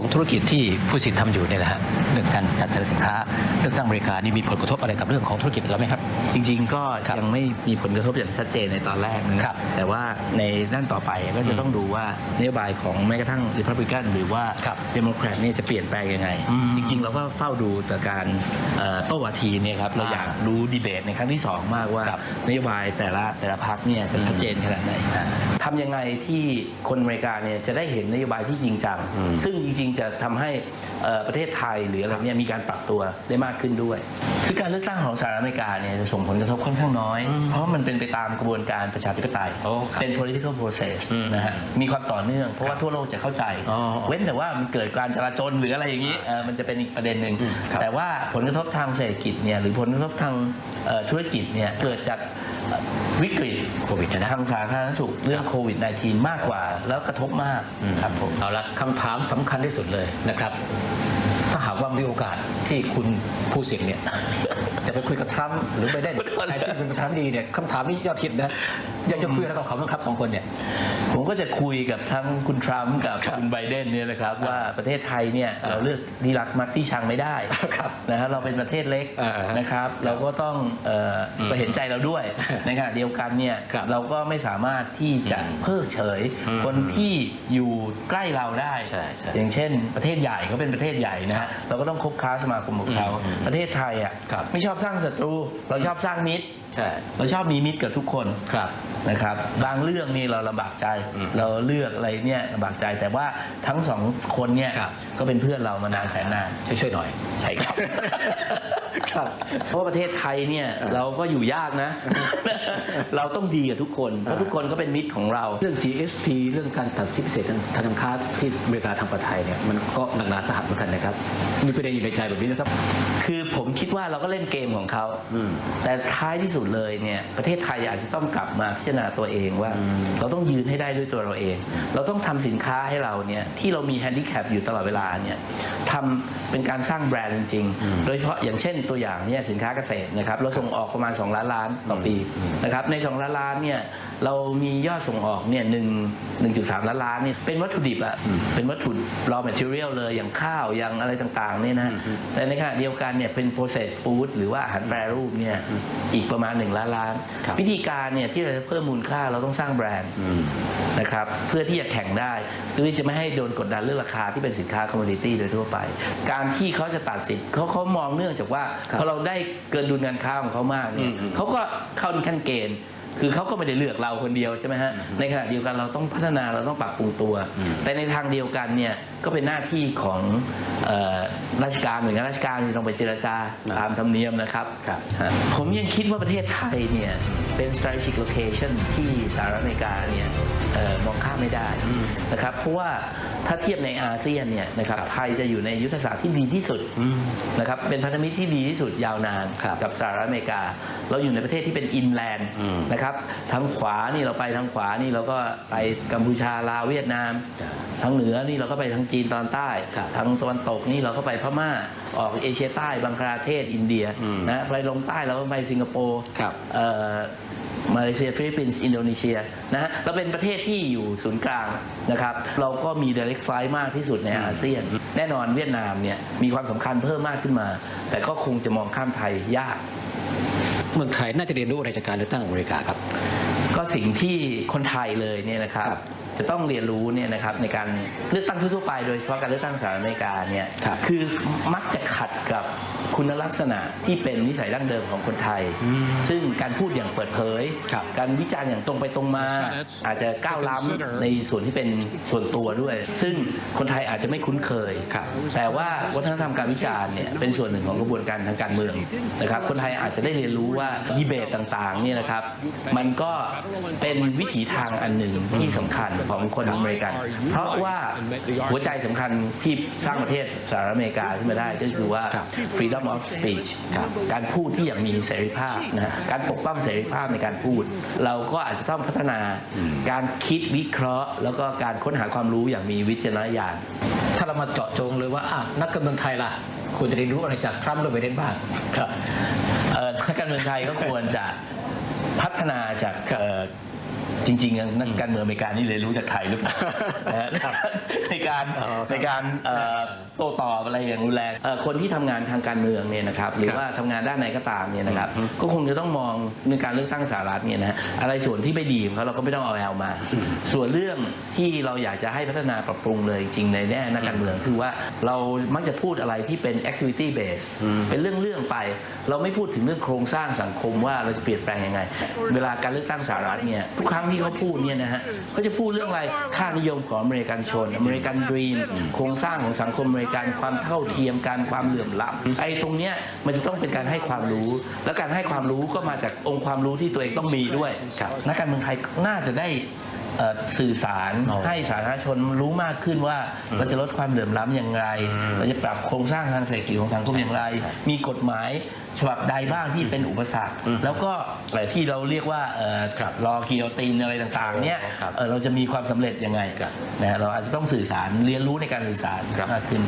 ของธุรกิจที่ผู้สิทธิ์ทำอยู่เนี่ยนะฮะเรื่องการจัดซื้อสินค้าเลือกตั้งอเมริกานี่มีผลกระทบอะไรกับเรื่องของธุรกิจเราไหมครับ จริง ๆ ก็ครับยังไม่มีผลกระทบอย่างชัดเจนในตอนแรกนะครับแต่ว่าในด้านต่อไปก็จะต้องดูว่านโยบายของแม้กระทั่งริพับลิกันหรือว่าครับเดโมแครตเนี่ยจะเปลี่ยนแปลงยังไงอืมจริง ๆ เราก็เฝ้าดูแต่การเอ่อโต้วาทีเนี่ยครับเราอ่าอยากรู้ดีเบตในครั้งที่ 2 มากว่าครับนโยบายแต่ละแต่ละพรรคเนี่ยจะชัดเจนขนาดไหนอ่าทำยังไงที่คนอเมริกาเนี่ยจะได้เห็นนโยบายที่จริงจังอืมซึ่งจริงๆจะทำให้เอ่อประเทศไทยหรืออะไรเนี่ยมีการปรับตัวได้มากขึ้นด้วย คือการเลือกตั้งของสหรัฐอเมริกาเนี่ยจะส่งผลกระทบค่อนข้างน้อย เพราะว่ามันเป็นไปตามกระบวนการประชาธิปไตยโอ้ครับเป็น political process อืมนะฮะมีความต่อเนื่อง เพราะว่าทั่วโลกจะเข้าใจอ๋อเว้นแต่ว่ามันเกิดการจราจรหรืออะไรอย่างนี้เอ่อมันจะเป็นอีกประเด็นหนึ่งอืมครับแต่ว่าผลกระทบทางเศรษฐกิจเนี่ยหรือผลกระทบทางเอ่อธุรกิจเนี่ยเกิดจากเอ่อ วิกฤตโควิดนะนะทางสาธารณสุขเรื่องโควิด -19 มากกว่า แล้วกระทบมากครับผมเอาละคำถามสำคัญที่สุดเลยนะครับถ้าหากว่ามีโอกาสที่คุณผู้เสี่ยงเนี่ยจะไปคุยกับทรัมป์หรือไปได้ใครที่เป็นประธานาธิบดีเนี่ยคำถามนี้ยอดฮิตนะอยากจะคุยอะไรกับเขาบ้างครับสองคนเนี่ยผมก็จะคุยกับทั้งคุณทรัมป์กับครับคุณไบเดนเนี่ยนะครับว่าประเทศไทยเนี่ยอ่าเราเลือกที่รักมักที่ชังไม่ได้ครับนะฮะเราเป็นประเทศเล็กอ่าฮะนะครับ เราก็ต้องเอ่ออมไปเห็นใจเราด้วยในขณะเดียวกันเนี่ยครับเราก็ไม่สามารถที่จะอืมเพิกเฉยอืมคนที่อยู่ใกล้เราได้ใช่ใช่อย่างเช่น ประเทศใหญ่ก็เป็นประเทศใหญ่นะฮะเราก็ต้องคบค้าสมาคมกับเขาอืมประเทศไทยอะครับไม่ชอบสร้างศัตรู เราชอบสร้างมิตรใช่เราชอบมีมิตรกับทุกคนครับนะครับ บางเรื่องนี่เราลำบากใจอืมเราเลือกอะไรเนี่ยลำบากใจแต่ว่าทั้งสองคนเนี่ยครับก็เป็นเพื่อนเรามานานแสนนานช่วยๆหน่อยใช่ครับครับ เพราะว่าประเทศไทยเนี่ยเราก็อยู่ยากนะ เราต้องดีกับทุกคน เพราะทุกคนก็เป็นมิตรของเรา เรื่อง GSP เรื่องการตัดสินพิเศษทางทางการค้าที่อเมริกาทางประเทศไทยเนี่ยมันก็หนักหนาสาหัสเหมือนกันนะครับ มีประเด็นอยู่ในใจแบบนี้นะครับ คือผมคิดว่าเราก็เล่นเกมของเขาอืมแต่ท้ายที่สุดเลยเนี่ยประเทศไทยอาจจะต้องกลับมาพิจารณาตัวเองว่า เราต้องยืนให้ได้ด้วยตัวเราเอง เราต้องทำสินค้าให้เราเนี่ยที่เรามีแฮนดิแคปอยู่ตลอดเวลาเนี่ยทำเป็นการสร้างแบรนด์จริงๆโดยเฉพาะอย่างเช่นตัวอย่างเนี่ยสินค้าเกษตรนะครับเราส่งออกประมาณ 2 ล้านล้านต่อปีนะครับใน 2 ล้านล้านเนี่ย เรามียอดส่งออกเนี่ยหนึ่งหนึ่งจุดสามล้านล้านเนี่ยเป็นวัตถุดิบอะเป็นวัตถุ raw material เลยอย่างข้าวอย่างอะไรต่างๆเนี่ยนะแต่ในขณะเดียวกันเนี่ยเป็น processed food หรือว่าอาหารแปรรูปเนี่ยอีกประมาณ 1 ล้านล้านครับวิธีการเนี่ยที่เราจะเพิ่มมูลค่าเราต้องสร้างแบรนด์อืมนะครับเพื่อที่จะแข่งได้เพื่อที่จะไม่ให้โดนกดดันเรื่องราคาที่เป็นสินค้าคอมมูนิตี้โดยทั่วไป การที่เขาจะตัดสินเขาเขามองเนื่องจากว่าครับพอเราได้เกินดุลการค้าของเขามากเนี่ยอืมอืมเขาก็เข้าในขั้นเกณฑ์ คือเขาก็ไม่ได้เลือกเราคนเดียวใช่ไหมฮะในขณะเดียวกันเราต้องพัฒนาเราต้องปรับปรุงตัวอืมแต่ในทางเดียวกันเนี่ยก็เป็นหน้าที่ของเอ่อราชการหน่วยงานราชการที่ต้องไปเจรจาตามธรรมเนียมนะครับครับฮะผมยังคิดว่าประเทศไทยเนี่ยเป็น strategic location ที่สหรัฐอเมริกาเนี่ยเอ่อ มองข้ามไม่ได้นะครับเพราะว่าถ้าเทียบในอาเซียนเนี่ยนะครับครับไทยจะอยู่ในยุทธศาสตร์ที่ดีที่สุดอืมนะครับเป็นพันธมิตรที่ดีที่สุดยาวนานครับกับสหรัฐอเมริกา เราอยู่ในประเทศที่เป็นอินแลนด์อืมนะครับทางขวานี่เราไปทางขวานี่เราก็ไปกัมพูชาลาวเวียดนามจ้ะทางเหนือนี่เราก็ไปทางจีนตอนใต้ครับทางตะวันตกนี่เราก็ไปพม่าออกเอเชียใต้บังคลาเทศอินเดียอืมนะไปลงใต้เราก็ไปสิงคโปร์ครับเอ่อ มาเลเซียฟิลิปปินส์อินโดนีเซียนะฮะเราเป็นประเทศที่อยู่ศูนย์กลางนะครับเราก็มี direct flight มากที่สุดในอาเซียน แน่นอนเวียดนามเนี่ยมีความสำคัญเพิ่มมากขึ้นมา แต่ก็คงจะมองข้ามไทยยาก เมืองไทยน่าจะเรียนรู้อะไรจากการเลือกตั้งอเมริกาครับ ก็สิ่งที่คนไทยเลยเนี่ยนะครับครับ จะต้องเรียนรู้เนี่ยนะครับในการเลือกตั้งทั่วๆไป โดยเฉพาะการเลือกตั้งสหรัฐอเมริกาเนี่ยครับอมักจะขัดกับคุณลักษณะที่เป็นนิสัยดั้งเดิมของคนไทยอืมซึ่งการพูดอย่างเปิดเผยครับการวิจารณ์อย่างตรงไปตรงมา อาจจะก้าวล้ำในส่วนที่เป็นส่วนตัวด้วย ซึ่งคนไทยอาจจะไม่คุ้นเคยครับแต่ว่าวัฒนธรรมการวิจารณ์เนี่ยเป็นส่วนหนึ่งของกระบวนการทางการเมืองนะครับคนไทยอาจจะได้เรียนรู้ว่าดีเบตต่างๆเนี่ยนะครับมันก็เป็นวิถีทางอันหนึ่งที่สำคัญของคนอเมริกัน เพราะว่าหัวใจสำคัญที่สร้างประเทศสหรัฐอเมริกาขึ้นมาได้ก็คือว่าครับ freedom of speech การพูดที่อย่างมีเสรีภาพนะฮะการปกป้องเสรีภาพในการพูด เราก็อาจจะต้องพัฒนาการคิดวิเคราะห์ แล้วก็การค้นหาความรู้อย่างมีวิจารณญาณถ้าเรามาเจาะจงเลยว่าอะนักการเมืองไทยล่ะควรจะเรียนรู้อะไรจากทรัมป์และไบเดนบ้างครับเอ่อนักการเมืองไทยก็ควรจะพัฒนาจากเอ่อ จริงๆอะนักการเมืองอเมริกานี่เรียนรู้จากไทยหรือเปล่านะฮะในการอ๋อครับในการเอ่อโต้ตอบอะไรอย่างรุนแรงเอ่อคนที่ทำงานทางการเมืองเนี่ยนะครับหรือครับว่าทำงานด้านไหนก็ตามเนี่ยนะครับก็คงจะต้องมองในการเลือกตั้งสหรัฐเนี่ยนะฮะอะไรส่วนที่ไม่ดีของเขาเราก็ไม่ต้องเอาแอลมา ส่วนเรื่องที่เราอยากจะให้พัฒนาปรับปรุงเลยจริงๆในแน่นักการเมืองคือว่าเรามักจะพูดอะไรที่เป็น activity base เป็นเรื่องเรื่องๆไป เราไม่พูดถึงเรื่องโครงสร้างสังคมว่าเราจะเปลี่ยนแปลงยังไง เวลาการเลือกตั้งสหรัฐเนี่ยทุกครั้งที่เขาพูดเนี่ยนะฮะเขาจะพูดเรื่องอะไรค่านิยมของอเมริกันชนอเมริกันดรีมโครงสร้างของสังคมอเมริกันความเท่าเทียมการความเหลื่อมล้ำไอ้ตรงเนี้ยมันจะต้องเป็นการให้ความรู้ แล้วการให้ความรู้ก็มาจากองค์ความรู้ที่ตัวเองต้องมีด้วยนักการเมืองไทยน่าจะได้ เอ่อสื่อสารอ๋อให้สาธารณชนรู้มากขึ้นว่าเราจะลดความเหลื่อมล้ำอย่างไร เราจะปรับโครงสร้างทางเศรษฐกิจของสังคมอย่างไรมีกฎหมายฉบับใดบ้างที่เป็นอุปสรรค แล้วก็เอ่อที่เราเรียกว่าเอ่อรอกิโยตินอะไรต่างๆเนี่ยครับเอ่อเราจะมีความสำเร็จยังไงนะฮะเราอาจจะต้องสื่อสารเรียนรู้ในการสื่อสารครับ มากขึ้น